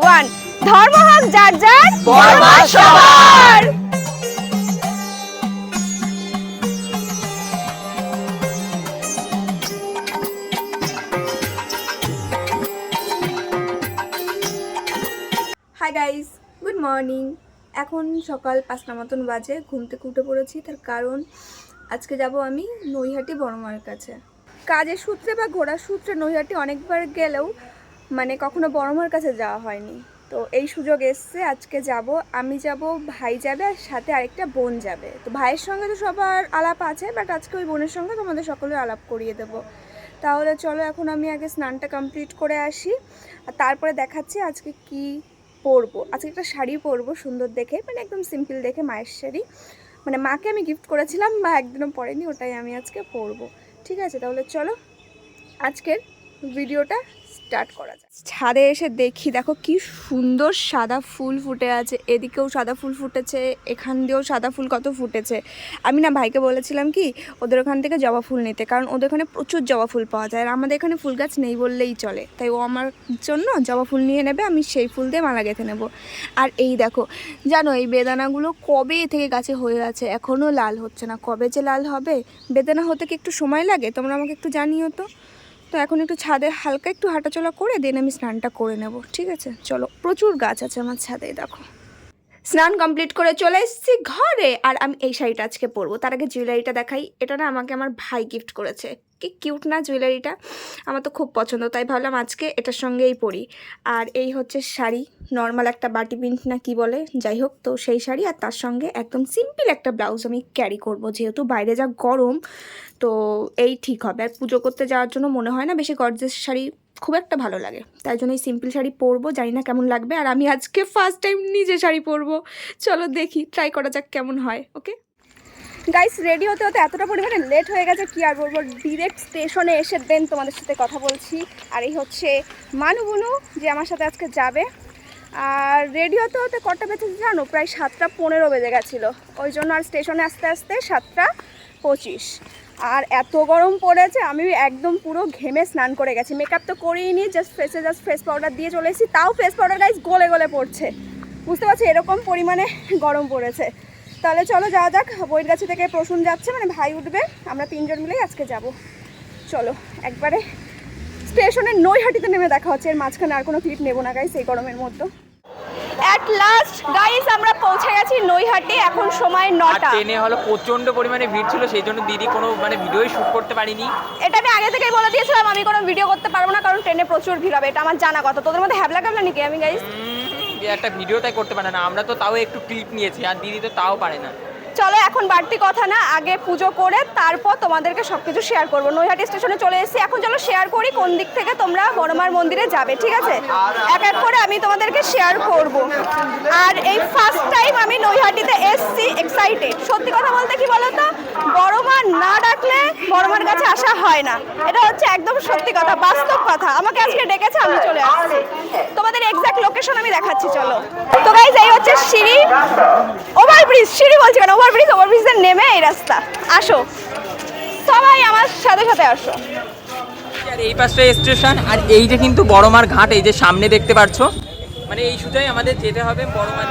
One ধর্ম হোক যার যার সবার। হাই গাইস গুড মর্নিং এখন সকাল পাঁচটা মতন বাজে ঘুম থেকে উঠে পড়েছি তার কারণ আজকে যাব আমি নৈহাটি বড়মার কাছে কাজের সূত্রে বা ঘোরার সূত্রে নৈহাটি অনেকবার গেলেও মানে কখনো বড়মার কাছে যাওয়া হয়নি। তো এই সুযোগ এসছে, আজকে যাব, আমি যাব, ভাই যাবে, আর সাথে আরেকটা বোন যাবে। তো ভাইয়ের সঙ্গে তো সবার আলাপ আছে বাট আজকে ওই বোনের সঙ্গে তোমাদের সকলের আলাপ করিয়ে দেবো। তাহলে চলো এখন আমি আগে স্নানটা কমপ্লিট করে আসি, আর তারপরে দেখাচ্ছি আজকে কি পরবো। আজকে একটা শাড়ি পরবো, সুন্দর দেখে মানে একদম সিম্পল দেখে মায়ের শাড়ি। মানে মাকে আমি গিফট করেছিলাম মা একদিনও পরেনি, ওটাই আমি আজকে পরবো। ঠিক আছে, তাহলে চলো আজকের ভিডিওটা স্টার্ট করা যায়। ছাদে এসে দেখি, দেখো কি সুন্দর সাদা ফুল ফুটে আছে। এদিকেও সাদা ফুল ফুটেছে, এখান দিয়েও সাদা ফুল কত ফুটেছে। আমি না ভাইকে বলেছিলাম কি, ওদের ওখান থেকে জবা ফুল নিতে, কারণ ওদের ওখানে প্রচুর জবা ফুল পাওয়া যায়। আর আমাদের এখানে ফুল গাছ নেই বললেই চলে। তাই ও আমার জন্য জবা ফুল নিয়ে নেবে, আমি সেই ফুল দিয়ে মালা গেঁথে নেব। আর এই দেখো, জানো এই বেদানাগুলো কবে থেকে গাছে হয়ে আছে? এখনও লাল হচ্ছে না। কবে যে লাল হবে? বেদানা হতে কি একটু সময় লাগে? তোমরা আমাকে একটু জানিও তো। তো এখন একটু ছাদে হালকা একটু হাঁটাচলা করে দেন আমি স্নানটা করে নেব, ঠিক আছে? চলো, প্রচুর গাছ আছে আমার ছাদে, দেখো। স্নান কমপ্লিট করে চলে এসেছি ঘরে, আর আমি এই শাড়িটা আজকে পরবো। তার আগে জুয়েলারিটা দেখাই। এটা না আমাকে আমার ভাই গিফট করেছে। কি কিউট না জুয়েলারিটা? আমার তো খুব পছন্দ, তাই ভাবলাম আজকে এটার সঙ্গেই পরি। আর এই হচ্ছে শাড়ি নর্মাল একটা বাটি প্রিন্ট না কি বলে, যাই হোক, তো সেই শাড়ি আর তার সঙ্গে একদম সিম্পল একটা ব্লাউজ আমি ক্যারি করব, যেহেতু বাইরে যা গরম, তো এই ঠিক হবে। আর পুজো করতে যাওয়ার জন্য মনে হয় না বেশি গর্জেস শাড়ি খুব একটা ভালো লাগে। তাই জন্য এই সিম্পল শাড়ি পরবো, জানি না কেমন লাগবে। আর আমি আজকে ফার্স্ট টাইম নিজে শাড়ি পরবো। চলো দেখি ট্রাই করা যাক কেমন হয় ওকে গাইস রেডি হতে হতে এতটা পরিমাণে লেট হয়ে গেছে, কি আর বলব? ডিরেক্ট স্টেশনে এসে দেন তোমাদের সাথে কথা বলছি। আর এই হচ্ছে মানুবুনু যে আমার সাথে আজকে যাবে। আর রেডি হতে হতে কটা বেজেছে জানো? প্রায় সাতটা পনেরো বেজে গেছিল। ওই জন্য আর স্টেশনে আসতে আসতে সাতটা পঁচিশ। আর এত গরম পড়েছে, আমি একদম পুরো ঘেমে স্নান করে গেছি। মেকআপ তো করিই নি জাস্ট ফেসে জাস্ট ফেস পাউডার দিয়ে চলে এসেছি। তাও ফেস পাউডার গাইজ গলে গলে পড়ছে। বুঝতে পারছি? এরকম পরিমাণে গরম পড়েছে। তাহলে চলো যাওয়া যাক। বইয়ের কাছে থেকে প্রসূন যাচ্ছে মানে ভাই উঠবে। আমরা তিনজন মিলেই আজকে যাব। চলো একবারে স্টেশনের নৈহাটিতে নেমে দেখা হচ্ছে। এর মাঝখানে আর কোনো ক্লিপ নেব না গাইস এই গরমের মধ্যে। অ্যাট লাস্ট গাইস আমরা পৌঁছে গেছি নৈহাটি এখন সময় নটা। ট্রেনে হলো প্রচণ্ড পরিমাণে ভিড় ছিল সেই জন্য দিদি কোনো মানে ভিডিওই শুট করতে পারিনি। এটা আমি আগে থেকেই বলে দিয়েছিলাম আমি কোনো ভিডিও করতে পারব না কারণ ট্রেনে প্রচুর ভিড় হবে এটা আমার জানা কথা। তোদের মধ্যে হ্যাবলা কাবলা নাকি আমি গাইস উম, একটা ভিডিওটাই করতে পারে না আমরা তো তাও একটু ক্লিপ নিয়েছি আর দিদি তো তাও পারে না। চলো এখন বাড়তি কথা না আগে পুজো করে তারপর তোমাদেরকে সব কিছু শেয়ার করব। নৈহাটি স্টেশনে চলে এসেছি। এখন চলো শেয়ার করি কোন দিক থেকে তোমরা বড়মার মন্দিরে যাবে ঠিক আছে? এক এক করে আমি তোমাদেরকে শেয়ার করব। আর এই ফার্স্ট টাইম আমি নৈহাটিতে এসেছি এক্সাইটেড সত্যি কথা বলতে কি বলো তো বড়মা না ডাকলে বড়মার কাছে আসা হয় না। এটা হচ্ছে একদম সত্যি কথা, বাস্তব কথা। আমাকে আজকে ডেকেছে, আমি চলে আসছি। তোমাদের এক্সাক্ট লোকেশন আমি দেখাচ্ছি, চলো। তো গাইজ এই হচ্ছে সিঁড়ি। ওভারব্রিজ সিঁড়ি বলছি কেন? ওভারব্রিজ ওভারব্রিজের নেমে এই রাস্তা। আসো। সবাই আমার সাথে সাথে আসো। এই পাশে স্টেশন আর এই যে কিন্তু বড়মার ঘাট, এই যে সামনে দেখতে পাচ্ছ মানে এই সুজাই আমাদের যেতে হবে বড়মার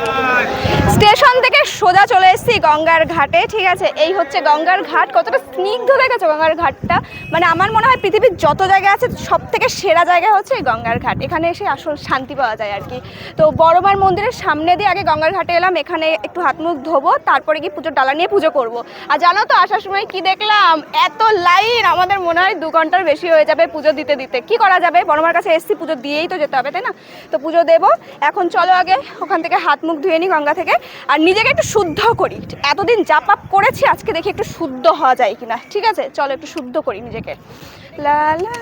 স্টেশন থেকে সোজা চলে এসেছি গঙ্গার ঘাটে, ঠিক আছে? এই হচ্ছে গঙ্গার ঘাট, কতটা স্নিগ্ধ দেখেছ গঙ্গার ঘাটটা? মানে আমার মনে হয় পৃথিবীর যত জায়গা আছে সব থেকে সেরা জায়গা হচ্ছে গঙ্গার ঘাট। এখানে এসে আসল শান্তি পাওয়া যায় আর কি। তো বড়মার মন্দিরের সামনে দিয়ে আগে গঙ্গার ঘাটে এলাম, এখানে একটু হাত মুখ ধোবো, তারপরে গিয়ে পুজোর ডালা নিয়ে পুজো করব। আর জানো তো, আসার সময় কি দেখলাম? এত লাইন! আমাদের মনে হয় দু ঘণ্টার বেশি হয়ে যাবে পুজো দিতে দিতে। কি করা যাবে? বড়মার কাছে এসছি, পুজো দিয়েই তো যেতে হবে, তাই না? তো পুজো দেবো। এখন চলো আগে ওখান থেকে হাত মুখ ধুয়ে নিই গঙ্গা থেকে। আর নিজেকে একটু শুদ্ধ করি। এতদিন যা পাপ করেছি, আজকে দেখি একটু শুদ্ধ হওয়া যায় কিনা। ঠিক আছে? চলো একটু শুদ্ধ করি নিজেকে। লা লা।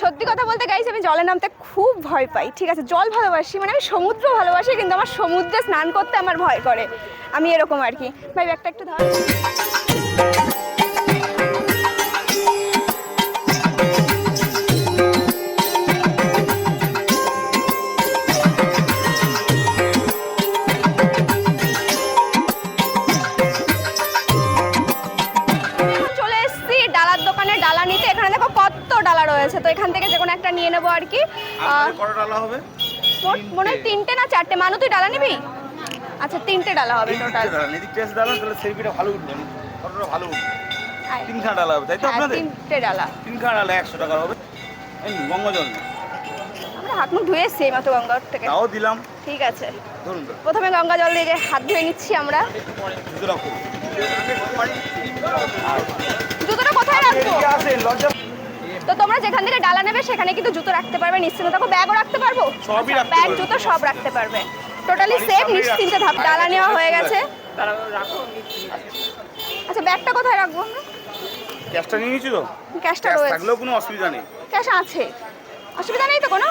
সত্যি কথা বলতে গাইছি আমি জলে নামতে খুব ভয় পাই। ঠিক আছে? জল ভালোবাসি মানে আমি সমুদ্র ভালোবাসি, কিন্তু আমার সমুদ্রে স্নান করতে আমার ভয় করে। আমি এরকম আর কি। ভাই একটা একটু ধর। এখানে থেকে যে কোনো একটা নিয়ে নেব আর কি। কটা ডালা হবে? মনে হয় তিনটে না চারটে? মানু তুই ডালা নিবি? আচ্ছা তিনটে ডালা হবে টোটাল ডালা। এদিক টেস্ট ডালা তাহলে সেলফিটা ভালো উঠবে। ফটোটা ভালো উঠবে। তিনখানা ডালা হবে তাই তো হ্যাঁ আপনাদের? তিনটে ডালা। তিনখানা ডালা একশো টাকা হবে। এই নিন, গঙ্গা জল নিন। আমরা হাত মুখ ধুয়ে এসছি মাত্র গঙ্গার থেকে। তাও দিলাম। ঠিক আছে। ধরুন প্রথমে গঙ্গা জল দিয়ে হাত ধুয়ে নিচ্ছি আমরা। জুতোটা কোথায় রাখব? লজ্জা তো তোমরা যেখান থেকে ডালা নেবে সেখানে কিন্তু জুতো রাখতে পারবে নিশ্চিন্ত থাকো ব্যাগও রাখতে পারব? ব্যাগ জুতো সব রাখতে পারবে। টোটালি সেফ নিশ্চিন্ত থাক ডালা নেওয়া হয়ে গেছে। নিচ্ছি। আচ্ছা ব্যাগটা কোথায় রাখব ক্যাশটা নিয়ে নিয়েছি তো? ক্যাশটা রয়েছে। থাকলেও কোনো অসুবিধা নেই। ক্যাশ আছে। অসুবিধা নেই তো কোনো?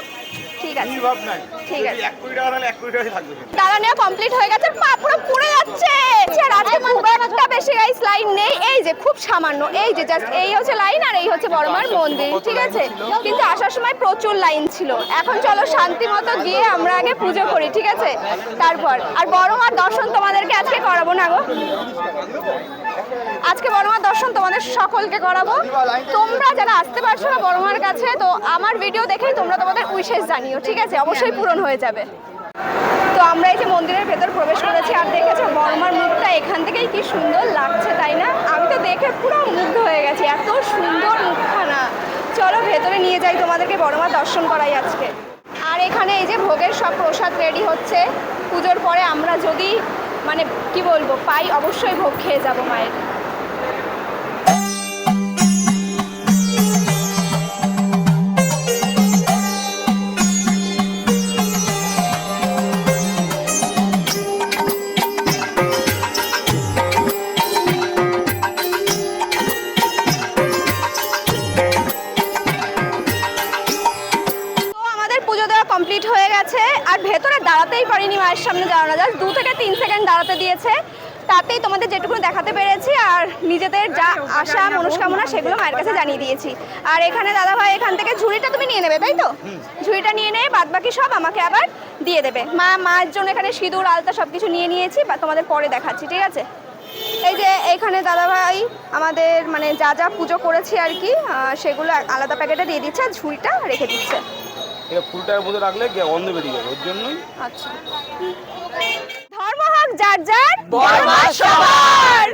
ঠিক আছে। কি ভাব নাই। ঠিক আছে। এক কোটি টাকা তাহলে এক কোটি টাকা থাকবে। ডালা নেওয়া কমপ্লিট হয়ে গেছে পা পুরো পুড়ে যাচ্ছে। আর আজকে খুব একটা বেশি গাইস লাইন নেই। এই যে খুব সামান্য। এই যে জাস্ট এই হচ্ছে লাইন আর এই হচ্ছে বড়মার মন্দির ঠিক আছে? কিন্তু আসার সময় প্রচুর লাইন ছিল। এখন চলো শান্তি মতো গিয়ে আমরা আগে পুজো করি ঠিক আছে? তারপর আর বড়মার দর্শন তোমাদেরকে আজকে করাবো না গো। আজকে বড়মার দর্শন তোমাদের সকলকে করাবো। তোমরা যারা আসতে পারছ না বড়মার কাছে তো আমার ভিডিও দেখেই তোমরা তোমাদের উইশেষ জানিও। ঠিক আছে? অবশ্যই পূরণ হয়ে যাবে। তো আমরা এই যে মন্দিরের ভেতর প্রবেশ করেছি, আর দেখেছ, বর্মার মুখটা এখান থেকেই কি সুন্দর লাগছে, তাই না? আমি তো দেখে পুরো মুগ্ধ হয়ে গেছি, এত সুন্দর মুখখানা। চলো, ভেতরে নিয়ে যাই তোমাদেরকে বড়মার দর্শন করাই আজকে। আর এখানে এই যে ভোগের সব প্রসাদ রেডি হচ্ছে, পুজোর পরে আমরা যদি মানে কি বলব, পাই, অবশ্যই ভোগ খেয়ে যাব মায়ের। কমপ্লিট হয়ে গেছে। আর ভেতরে দাঁড়াতেই পারিনি মায়ের সামনে দাঁড়ানো। জাস্ট দু থেকে তিন সেকেন্ড দাঁড়াতে দিয়েছে। তাতেই তোমাদের যেটুকু দেখাতে পেরেছি আর নিজেদের যা আশা মনস্কামনা সেগুলো মায়ের কাছে জানিয়ে দিয়েছি। আর এখানে দাদা ভাই এখান থেকে ঝুড়িটা তুমি নিয়ে নেবে তাই তো? ঝুড়িটা নিয়ে নেবে বাদ বাকি সব আমাকে আবার দিয়ে দেবে। মা মায়ের জন্য এখানে সিঁদুর আলতা সব কিছু নিয়ে নিয়েছি বা তোমাদের পরে দেখাচ্ছি ঠিক আছে? এই যে এখানে দাদাভাই আমাদের মানে যা যা পুজো করেছি আর কি সেগুলো আলাদা প্যাকেটে দিয়ে দিচ্ছে আর ঝুড়িটা রেখে দিচ্ছে। এটা ফুলটার মধ্যে রাখলে গন্ধ বেরিয়ে যাবে ওর জন্যই। আচ্ছা। ধর্ম হোক যার যার সবার!